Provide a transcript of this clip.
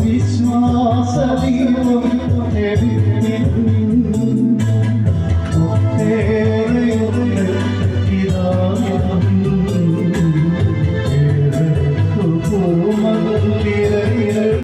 വിശ്വാസ ദീപം